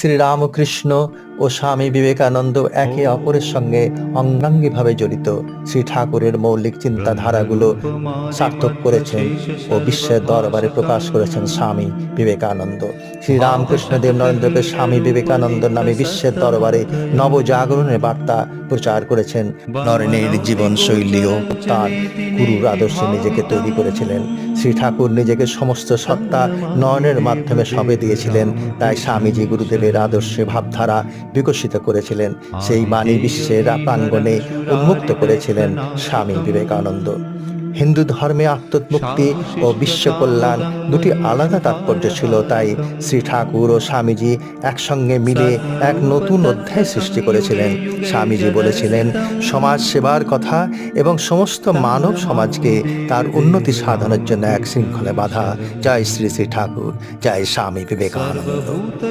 শ্রীরামকৃষ্ণ ও স্বামী বিবেকানন্দ একে অপরের সঙ্গে অঙ্গাঙ্গিভাবে জড়িত। শ্রী ঠাকুরের মৌলিক চিন্তাধারাগুলো সার্থক করেছেন ও বিশ্বের দরবারে প্রকাশ করেছেন স্বামী বিবেকানন্দ। শ্রী রামকৃষ্ণদেব নরেন্দ্রকে স্বামী বিবেকানন্দ নামে বিশ্বের দরবারে নবজাগরণের বার্তা প্রচার করেছেন। নরেনের জীবনশৈলী ও তার গুরুর আদর্শে নিজেকে তৈরি করেছিলেন। শ্রী ঠাকুর নিজেকে সমস্ত সত্তা নয়নের মাধ্যমে সবে দিয়েছিলেন। তাই স্বামীজি গুরুদেবের আদর্শে ভাবধারা বিকশিত করেছিলেন। সেই বাণী বিশ্বের প্রাঙ্গণে উন্মুক্ত করেছিলেন স্বামী বিবেকানন্দ। হিন্দু ধর্মে আত্মমুক্তি ও বিশ্ব কল্যাণ দুটি আলাদা তাৎপর্য ছিল, তাই শ্রী ঠাকুর ও স্বামীজি একসঙ্গে মিলে এক নতুন অধ্যায় সৃষ্টি করেছিলেন। স্বামীজি বলেছিলেন, সমাজ সেবার কথা এবং সমস্ত মানব সমাজকে তার উন্নতি সাধনের জন্য এক শৃঙ্খলে বাধা। জয় শ্রী শ্রী ঠাকুর, জয় স্বামী বিবেকানন্দ।